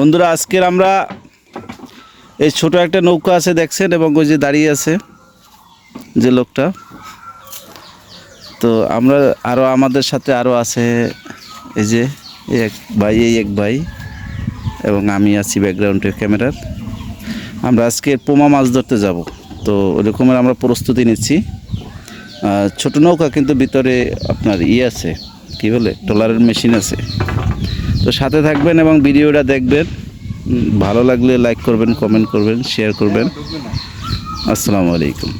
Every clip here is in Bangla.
বন্ধুরা, আজকের আমরা এই ছোট একটা নৌকা আছে দেখছেন এবং ওই যে দাঁড়িয়ে আছে যে লোকটা। তো আমরা আরও আমাদের সাথে আরও আছে এই যে এক ভাই, এই এক ভাই এবং আমি আছি ব্যাকগ্রাউন্ডে ক্যামেরার। আমরা আজকে পোমা মাছ ধরতে যাব। তো ওরকমের আমরা প্রস্তুতি নিচ্ছি। ছোট নৌকা কিন্তু ভিতরে আপনার ইয়ে আছে, কি বলে, ট্রলারের মেশিন আছে। তো সাথে থাকবেন এবং ভিডিওটা দেখবেন। ভালো লাগলে লাইক করবেন কমেন্ট করবেন শেয়ার করবেন। আসসালামু আলাইকুম।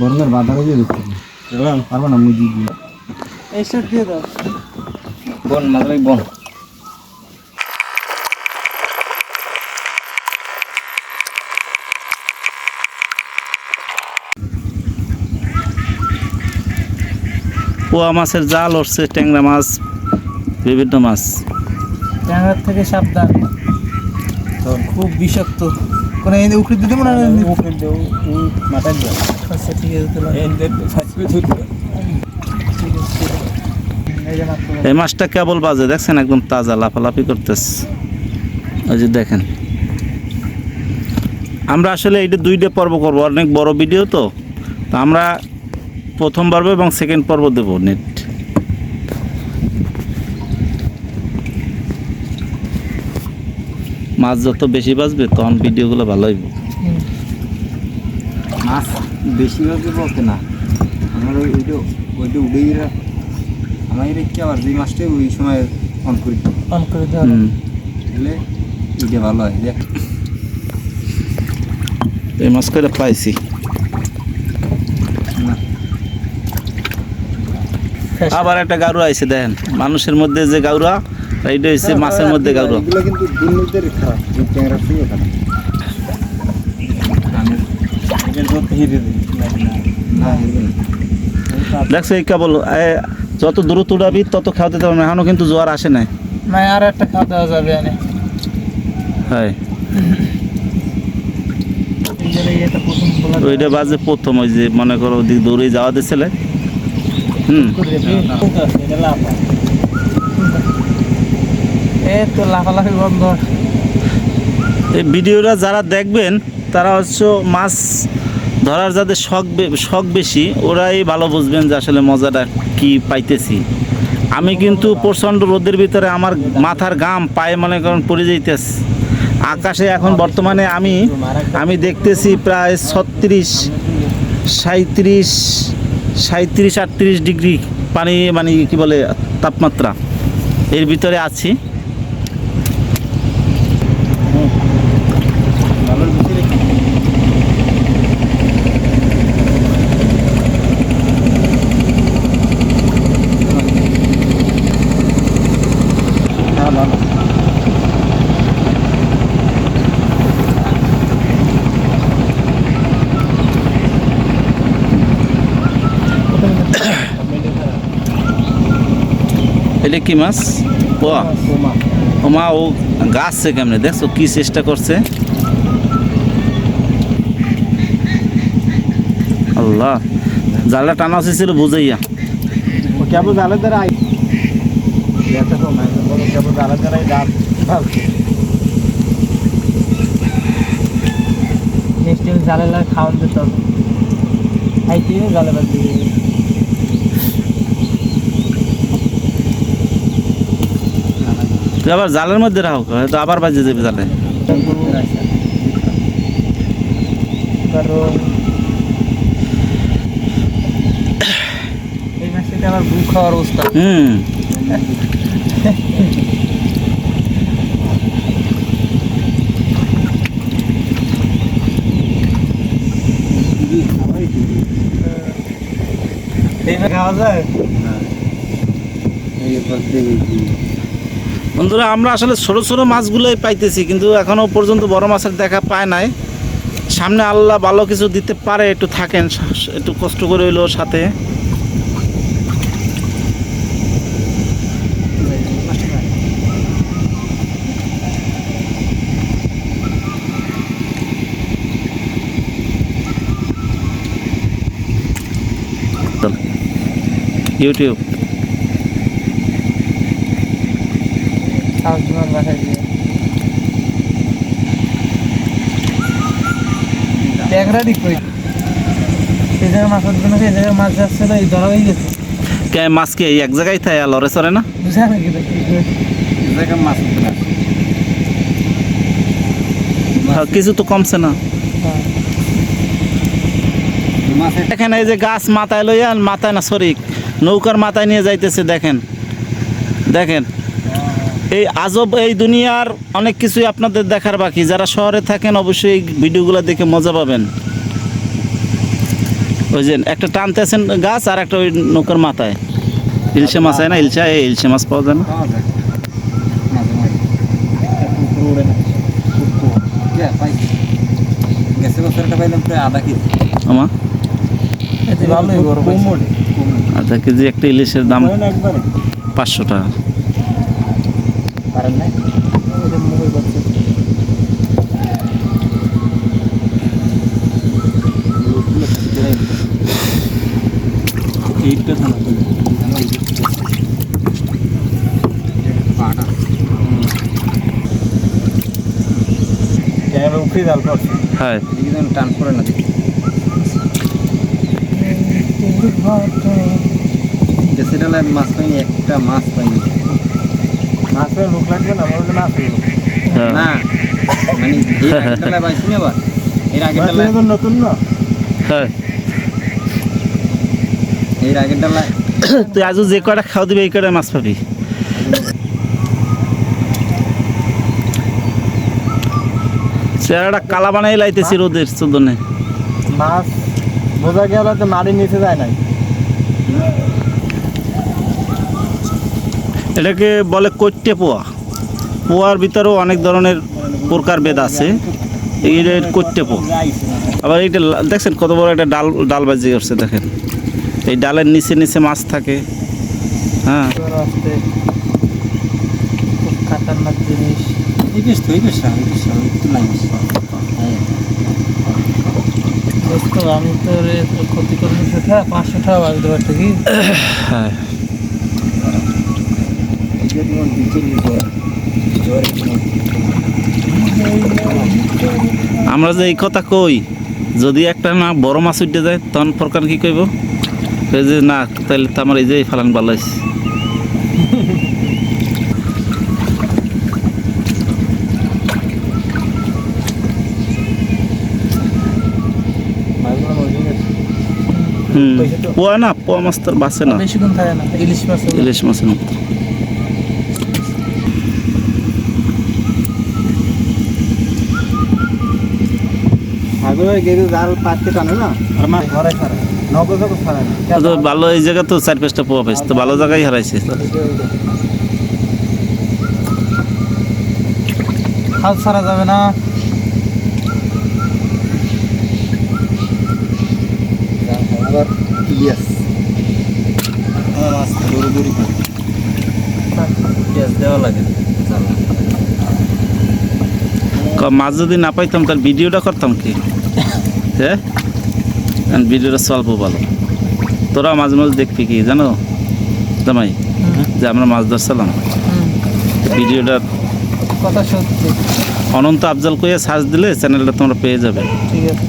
বরঙ্গের বাধা হয়ে যাবে পারব না মুজি দিয়ে। এইসব দিয়ে দাও। বন মাত্রাই বন। পোয়া মাছের জাল উঠছে ট্যাংরা মাছ। বিভিন্ন মাছ। ট্যাংরার থেকে সাবধান। খুব বিষাক্ত। কোনো এই উকড়ি দিতে মনে হয় উপরে দেও মাথায় দেও আচ্ছা ঠিক আছে তাহলে। ঠিক আছে এই এই মাছটা কেবল বাজে দেখছেন? একদম তাজা লাফালাফি করতেছে। ওই যে দেখেন। আমরা আসলে এইটা দুইটা পর্ব করব। অনেক বড় ভিডিও তো। তো আমরা প্রথম পর্ব এবং সেকেন্ড পর্ব দেবো নেট মাছ যত বেশি বাঁচবে তখন ভিডিওগুলো ভালো হইব। মাছ বেশি ভাবে বলতে না। আমার ওই ওইটা ওইটা আমার রেখে আবার ওই সময় অন করি অন করে দেওয়া তাহলে ভালো হয় দেখ। এই মাছ করে পাইছি? আবার একটা গারুয়া আইছে দেখেন। মানুষের মধ্যে যে গাউরা এইটা হচ্ছে মাছের মধ্যে এগুলো কিন্তু দুর্নীতির খারাপ খারাপ হিরে না। দেখছ এই কেবল এ, যত দ্রুত উড়াবি তত খাওয়াতে পারবে না। এখনও কিন্তু জোয়ার আসে নাই। আর একটা খাওয়া দেওয়া যাবে এনে। যে প্রথম ওইটা বাজে প্রথম ওই যে মনে করো ওদিক দৌড়ে যাওয়া দিয়েছিলে হুম। তো লাফালাফি বন্ধ। এই ভিডিওটা যারা দেখবেন, তারা হচ্ছে মাছ ধরার যাদের শখ শখ বেশি, ওরাই ভালো বুঝবেন যে আসলে মজাটা কি পাইতেছি। আমি কিন্তু প্রচণ্ড রোদের ভিতরে আমার মাথার গাম পায়ে মনে করেন পড়ে যাইতেছে। আকাশে এখন বর্তমানে আমি আমি দেখতেছি প্রায় ছত্রিশ সাঁত্রিশ সাঁত্রিশ আটত্রিশ ডিগ্রি পানি মানে কি বলে, তাপমাত্রা। এর ভিতরে আছি। এটা কি মাছ? ও মা ও গাছছে কেমনে? দেখছ কি চেষ্টা করছে? আল্লাহ, জালটা টানা ছিল, বুঝাইয়া। কেবল জালের দ্বারা কেবল জালে খাওয়ান দিতে হবে। খাইতে জালে বাদ তুই আবার জালের মধ্যে রাখো হয়তো আবার বাজে যাবে জালে। হুম। খাওয়া যায়? বন্ধুরা, আমরা আসলে ছোট ছোটো মাছগুলোই পাইতেছি, কিন্তু এখনও পর্যন্ত বড় মাছের দেখা পায় নাই। সামনে আল্লাহ ভালো কিছু দিতে পারে, একটু থাকেন, একটু কষ্ট করে হইল সাথে। ইউটিউব। সাহস বিমান বাসায় দিয়ে ট্যাংরা ঠিক কই? সেই জায়গায় মাছ উঠবে না সেই জায়গায় মাছ যাচ্ছিল এই ধরা হয়ে গেছে। কে মাছ কি এই এক জায়গায় থাকে আর লড়ে চড়ে না? বুঝা করে? জায়গায় মাছ উঠবে না কিছু তো কমছে না। হ্যাঁ। এই দেখেন এই যে গাছ মাথায় লইয়া মাথায় না সরি নৌকার মাথায় নিয়ে যাইতেছে দেখেন। দেখেন। এই আজব এই দুনিয়ার অনেক কিছুই আপনাদের দেখার বাকি। যারা শহরে থাকেন অবশ্যই এই ভিডিওগুলো দেখে মজা পাবেন। ওই যে একটা টানতে আছেন গাছ আর একটা ওই নৌকার মাথায়। ইলশে মাছ হয় না? ইলশা এই ইলশে মাছ পাওয়া যায় না। আধা কেজি একটা ইলিশের দাম পাঁচশো টাকা। পারেন নাই। ওই যে এইটা থানা পাটা জাল করছে হ্যাঁ টান না। মাছ পাইনি একটা মাছ পাইনি। মাছের লোক লাগবে না আমার মাছ হ্যাঁ। না মানে এই এর আগের নতুন না? হ্যাঁ। এর তুই আজও যে কটা খাওয়া দিবি এই কটা মাছ পাবি? চেহারাটা কালা বানাই লাইতেছি রোদের চোদনে মাছ বোঝা গেল তো মাড়ির নিচে যায় নাই। এটাকে বলে কৈট্যে পোয়া। পোয়ার ভিতরেও অনেক ধরনের প্রকার বেদ আছে। এইটা কৈট্যে পোয়া। আবার এইটা দেখছেন কত বড় একটা ডাল ডাল বাজি করছে, দেখেন। এই ডালের নিচে নিচে মাছ থাকে। হ্যাঁ। জিনিস আমি তো ক্ষতি করব পাঁচশো টাকা বাজতে পারতো কি হ্যাঁ আমরা যে এই কথা কই যদি একটা না বড় মাছ উঠে যায় তখন প্রকার কি কইব? কই যে না তাহলে তো আমার এই যে ফালান ভালো হুম পোয়া না পোয়া মাছ তো বাঁচে থাকে না ইলিশ মাছ ইলিশ মাছের মতো। সাগরে জাল পাততে টানে না আর মাছ ঘরে ছাড়ে নগদ নগদ ছাড়ে না। তো ভালো এই জায়গা তো চার পাঁচটা পোয়া পাইছে তো ভালো জায়গায় হারাইছে। হাল ছাড়া যাবে না। আবার ইলিয়াস। মাছ দৌড়ে দৌড়ি করে ইলিয়াস দেওয়া লাগে। ক- মাছ যদি না পাইতাম তার ভিডিওটা করতাম কি? হ্যাঁ? ভিডিওটা স্বল্প ভালো। তোরা মাঝে মাঝে দেখবি কি জানো? জামাই যে আমরা মাছ ধরছিলাম। ভিডিওটা কথা সত্যি। অনন্ত আফজাল কইয়া সার্চ দিলে চ্যানেলটা তোমরা পেয়ে যাবে। ঠিক আছে।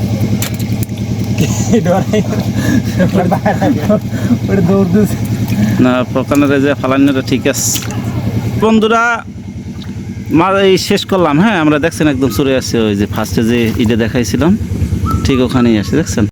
না প্রকানের যে ফালানিটা ঠিক আছে। বন্ধুরা মা এই শেষ করলাম হ্যাঁ? আমরা দেখছেন একদম চলে আসছে ওই যে ফার্স্টে যে ইটা দেখাইছিলাম। ঠিক ওখানেই আছে দেখছেন?